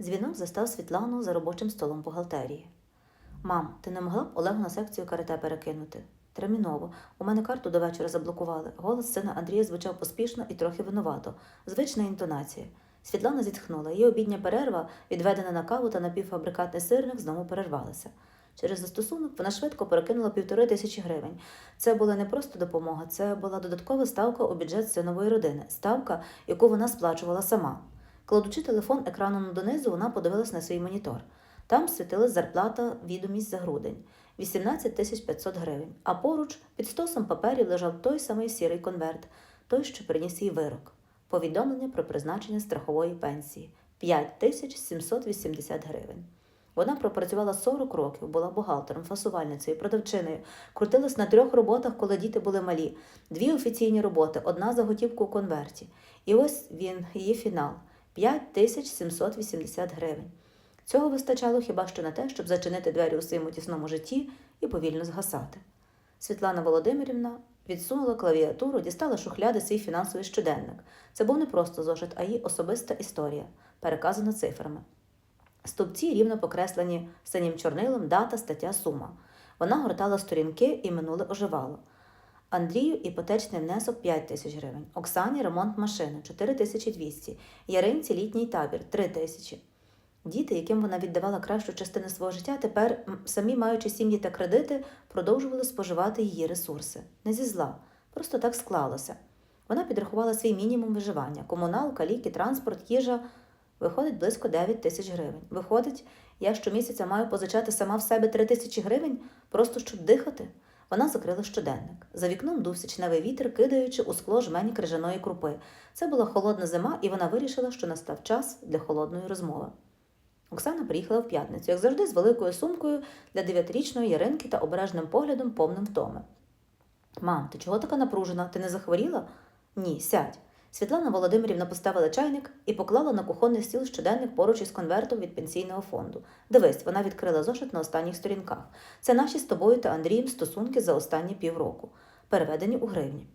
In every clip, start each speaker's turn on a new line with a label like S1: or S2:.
S1: Дзвінок застав Світлану за робочим столом бухгалтерії. Мам, ти не могла б Олегу на секцію карате перекинути? Терміново. У мене карту до вечора заблокували. Голос сина Андрія звучав поспішно і трохи винувато. Звична інтонація. Світлана зітхнула. Її обідня перерва, відведена на каву та напівфабрикатний сирник, знову перервалася. Через застосунок вона швидко перекинула півтори тисячі гривень. Це була не просто допомога, це була додаткова ставка у бюджет синової родини, ставка, яку вона сплачувала сама. Кладучи телефон екраном донизу, вона подивилась на свій монітор. Там світилась зарплата відомість за грудень 18 тисяч 500 гривень, а поруч під стосом паперів лежав той самий сірий конверт, той, що приніс їй вирок. Повідомлення про призначення страхової пенсії 5 тисяч 780 гривень. Вона пропрацювала 40 років, була бухгалтером, фасувальницею, продавчиною, крутилась на трьох роботах, коли діти були малі, дві офіційні роботи, одна за готівку у конверті. І ось він, її фінал 5 тисяч 780 гривень. Цього вистачало хіба що на те, щоб зачинити двері у своєму тісному житті і повільно згасати. Світлана Володимирівна відсунула клавіатуру, дістала шухляди свій фінансовий щоденник. Це був не просто зошит, а її особиста історія, переказана цифрами. Стовпці рівно покреслені синім чорнилом, дата, стаття, сума. Вона гортала сторінки і минуле оживало. Андрію іпотечний внесок 5 тисяч гривень, Оксані ремонт машини 4200, Яринці літній табір 3 тисячі. Діти, яким вона віддавала кращу частину свого життя, тепер, самі маючи сім'ї та кредити, продовжували споживати її ресурси. Не зі зла, просто так склалося. Вона підрахувала свій мінімум виживання: комуналка, ліки, транспорт, їжа. Виходить близько 9 тисяч гривень. Виходить, я щомісяця маю позичати сама в себе 3 тисячі гривень, просто щоб дихати. Вона закрила щоденник. За вікном дув січневий вітер, кидаючи у скло жмені крижаної крупи. Це була холодна зима, і вона вирішила, що настав час для холодної розмови. Оксана приїхала в п'ятницю, як завжди, з великою сумкою для дев'ятирічної Яринки та обережним поглядом повним втоми. Мам, ти чого така напружена? Ти не захворіла? Ні, сядь. Світлана Володимирівна поставила чайник і поклала на кухонний стіл щоденник поруч із конвертом від пенсійного фонду. Дивись, вона відкрила зошит на останніх сторінках. Це наші з тобою та Андрієм стосунки за останні півроку, переведені у гривні.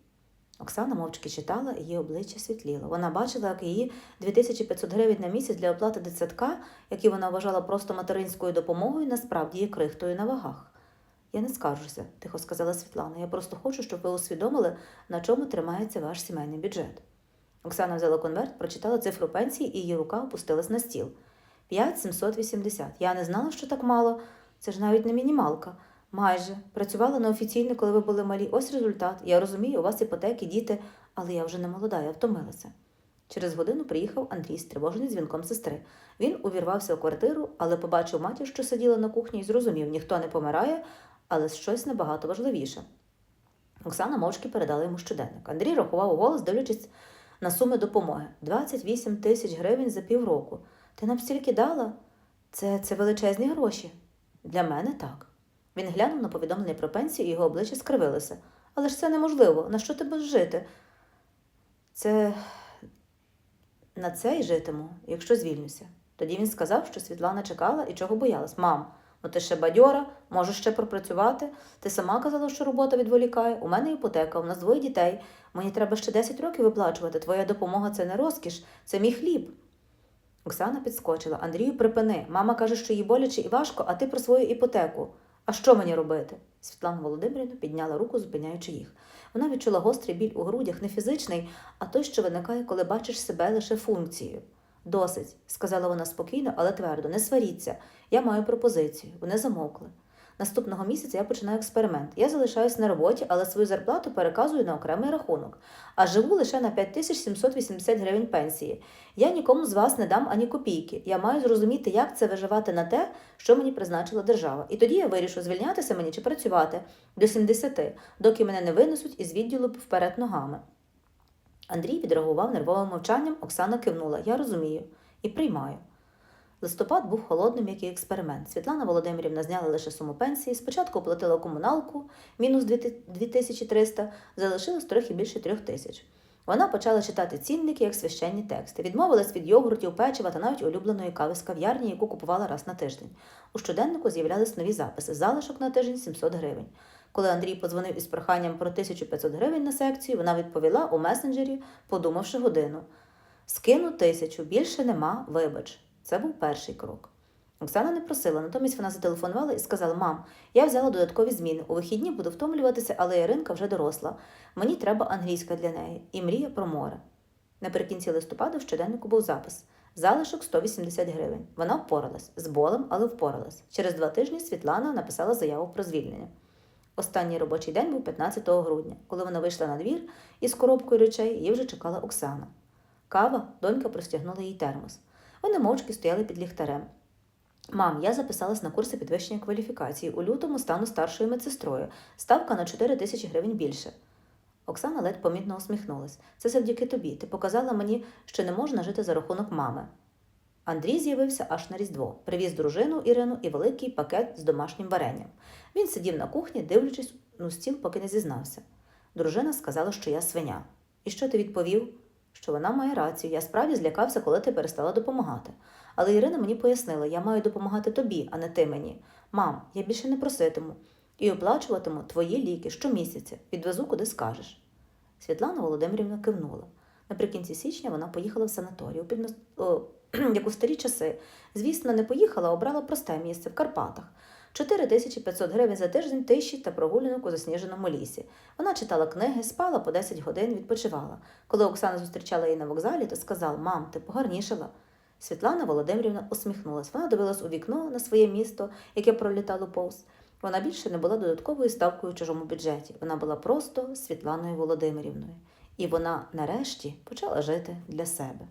S1: Оксана мовчки читала, її обличчя світліло. Вона бачила, як її 2500 гривень на місяць для оплати дитсадка, які вона вважала просто материнською допомогою, насправді є крихтою на вагах. Я не скаржуся, тихо сказала Світлана. Я просто хочу, щоб ви усвідомили, на чому тримається ваш сімейний бюджет. Оксана взяла конверт, прочитала цифру пенсії, і її рука опустилась на стіл. 5780. Я не знала, що так мало. Це ж навіть не мінімалка. Майже. Працювала неофіційно, коли ви були малі. Ось результат. Я розумію, у вас іпотеки, діти, але я вже не молода, я втомилася. Через годину приїхав Андрій, стривожений дзвінком сестри. Він увірвався у квартиру, але побачив матір, що сиділа на кухні, і зрозумів, ніхто не помирає, але щось набагато важливіше. Оксана мовчки передала йому щоденник. Андрій рахував голос, дивлячись на суми допомоги 28 тисяч гривень за півроку. Ти нам стільки дала? Це, це величезні гроші. Для мене так. Він глянув на повідомлення про пенсію, і його обличчя скривилося. Але ж це неможливо. На що тебе жити? Це на це й житиму, якщо звільнюся. Тоді він сказав, що Світлана чекала і чого боялась. Мам, ну ти ще бадьора, можеш ще пропрацювати. Ти сама казала, що робота відволікає. У мене іпотека, у нас двоє дітей. Мені треба ще 10 років виплачувати. Твоя допомога це не розкіш, це мій хліб. Оксана підскочила. Андрію, припини. Мама каже, що їй боляче і важко, а ти про свою іпотеку. А що мені робити? Світлана Володимирівна підняла руку, зупиняючи їх. Вона відчула гострий біль у грудях, не фізичний, а той, що виникає, коли бачиш себе лише функцією. Досить, сказала вона спокійно, але твердо, не сваріться. Я маю пропозицію. Вони замовкли. Наступного місяця я починаю експеримент. Я залишаюсь на роботі, але свою зарплату переказую на окремий рахунок, а живу лише на 5780 гривень пенсії. Я нікому з вас не дам ані копійки. Я маю зрозуміти, як це виживати на те, що мені призначила держава. І тоді я вирішу, звільнятися мені чи працювати до 70, доки мене не винесуть із відділу вперед ногами. Андрій відреагував нервовим мовчанням, Оксана кивнула. Я розумію і приймаю. Листопад був холодним, як і експеримент. Світлана Володимирівна зняла лише суму пенсії, спочатку оплатила комуналку мінус 2300, залишилось трохи більше трьох тисяч. Вона почала читати цінники як священні тексти, відмовилась від йогуртів, печива та навіть улюбленої кави з кав'ярні, яку купувала раз на тиждень. У щоденнику з'являлись нові записи, залишок на тиждень 700 гривень. Коли Андрій подзвонив із проханням про 1500 гривень на секцію, вона відповіла у месенджері, подумавши годину. Скину тисячу, більше нема, вибач. Це був перший крок. Оксана не просила, натомість вона зателефонувала і сказала: Мам, я взяла додаткові зміни. У вихідні буду втомлюватися, але Іринка вже доросла. Мені треба англійська для неї і мрія про море. Наприкінці листопада в щоденнику був запис. Залишок 180 гривень. Вона впоралась з болем, але впоралась. Через два тижні Світлана написала заяву про звільнення. Останній робочий день був 15 грудня. Коли вона вийшла на двір із коробкою речей, її вже чекала Оксана. Кава, донька простягнула їй термос. Вони мовчки стояли під ліхтарем. Мам, я записалась на курси підвищення кваліфікації. У лютому стану старшою медсестрою. Ставка на 4 тисячі гривень більше. Оксана ледь помітно усміхнулась. Це завдяки тобі. Ти показала мені, що не можна жити за рахунок мами. Андрій з'явився аж на Різдво. Привіз дружину Ірину і великий пакет з домашнім варенням. Він сидів на кухні, дивлячись у стіл, поки не зізнався. Дружина сказала, що я свиня. І що ти відповів? Що вона має рацію. Я справді злякався, коли ти перестала допомагати. Але Ірина мені пояснила, я маю допомагати тобі, а не ти мені. Мам, я більше не проситиму і оплачуватиму твої ліки щомісяця, відвезу куди скажеш. Світлана Володимирівна кивнула. Наприкінці січня вона поїхала в санаторію, під о, як у старі часи. Звісно, не поїхала, а обрала просте місце в Карпатах. 4500 гривень за тиждень тиші та прогулянок у засніженому лісі. Вона читала книги, спала по 10 годин, відпочивала. Коли Оксана зустрічала її на вокзалі, то сказав: Мам, ти погарнішала. Світлана Володимирівна усміхнулась. Вона дивилась у вікно на своє місто, яке пролітало повз. Вона більше не була додатковою ставкою у чужому бюджеті. Вона була просто Світланою Володимирівною. І вона нарешті почала жити для себе.